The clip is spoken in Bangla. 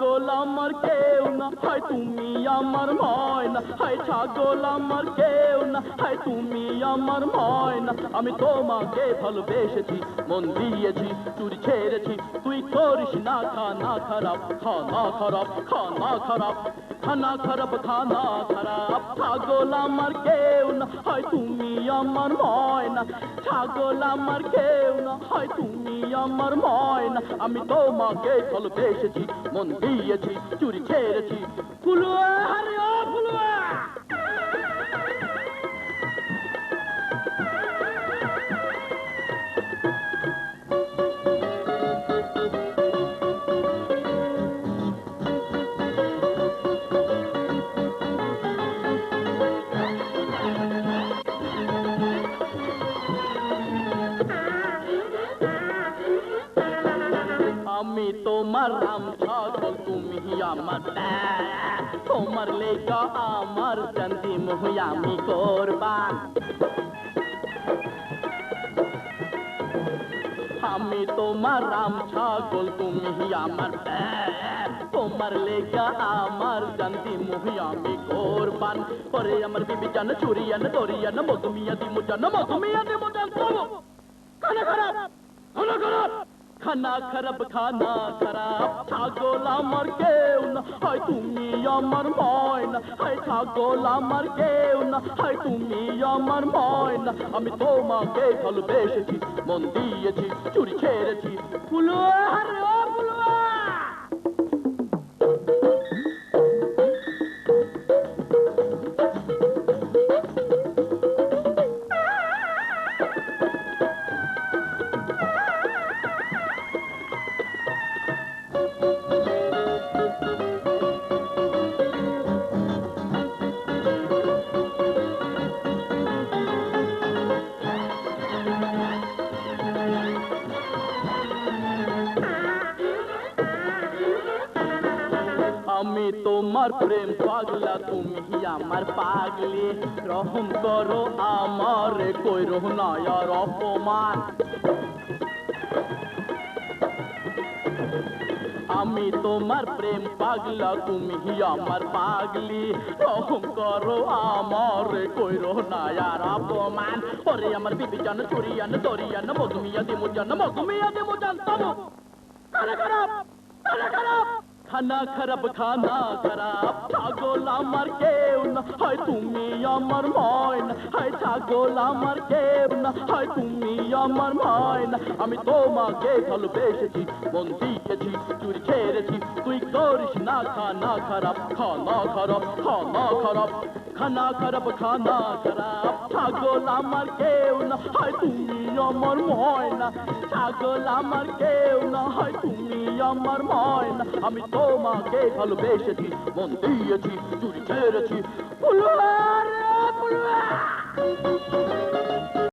ছাগল আমার কেউ না। হাই তুমি আমার ময়না। হাই ছাগল আমার কেউ না। হাই তুমি আমার ময়না। আমি তোমাকে ভালোবেসেছি, মন দিয়েছি, চুরি ছেড়েছি। তুই করিস না খানা খারাপ খানা খারাপ খানা খারাপ। খানা খারাপ খানা খারাপ। ছাগল আমার কেউ না, হয় তুমি আমার ময়না। ছাগল আমার কেউ না, হয় তুমি আমার ময়না। আমি তোমাকে ভালোবেসেছি, মন দিয়েছি, চুরি ছেড়েছি। ফুলুয়া আরে তোমার রাম ছাগল তুমি আমার দা- তোমার লেগা আমার জান্তি মহি আমি কোরবান আমি তোমার রাম ছাগল তুমি আমার দা- তোমার লেগা আমার জান্তি মহি আমি কোরবান পরে আমার বিবি জান চুরিয়ান দরিয়ান মধুমিয়া দিমু জান মধুমিয়া দিমু জান চলো খানা খারাপ খানা খারাপ খানা খারাপ খানা খারাপ। ছাগল আমার কেউ না, হয় তুমি আমার ময়না। হয় ছাগল আমার কেউ না, হয় তুমি আমার ময়না। আমি তোমাকে ভালোবেসেছি, মন দিয়েছি, চুরি ছেড়েছি ফুল রে আমি তোমার প্রেম পাগলা, তুমি আমার পাগলি। রহম করো আমার, কই রহনায়ার অপমান। আমি তোমার প্রেম পাগলা, তুমি আমার পাগলি। রহম করো আমার, কই রহনায়ার অপমান। ওরে আমার বিবি জান চুরিয়ান দরিয়ান, মধুমিয়া, দিমু জান, মধুমিয়া, দিমু জান তবু খানা খারাপ খারাপ। খানা খারাপ খানা খারাপ ছাগল আমার কেউ না হয় তুমি আমার ময়না হয় ছাগল আমার কেউ না হয় তুমি আমার ময়না আমি তোমাকে ভালোবেসেছি, মন দিয়েছি, চুরি ছেড়েছি তুই করিস না খানা খারাপ খানা খারাপ খানা খারাপ। খানা খারাপ খানা খারাপ। ছাগল আমার কেউ না, হয় তুমি আমার ময়না। ছাগল আমার কেউ না, হয় তুমি আমার ময়না। আমি তোমাকে ভালোবেসেছি মন দিয়েছি চুরি ছেড়েছি ফুলুয়া রে ফুলুয়া!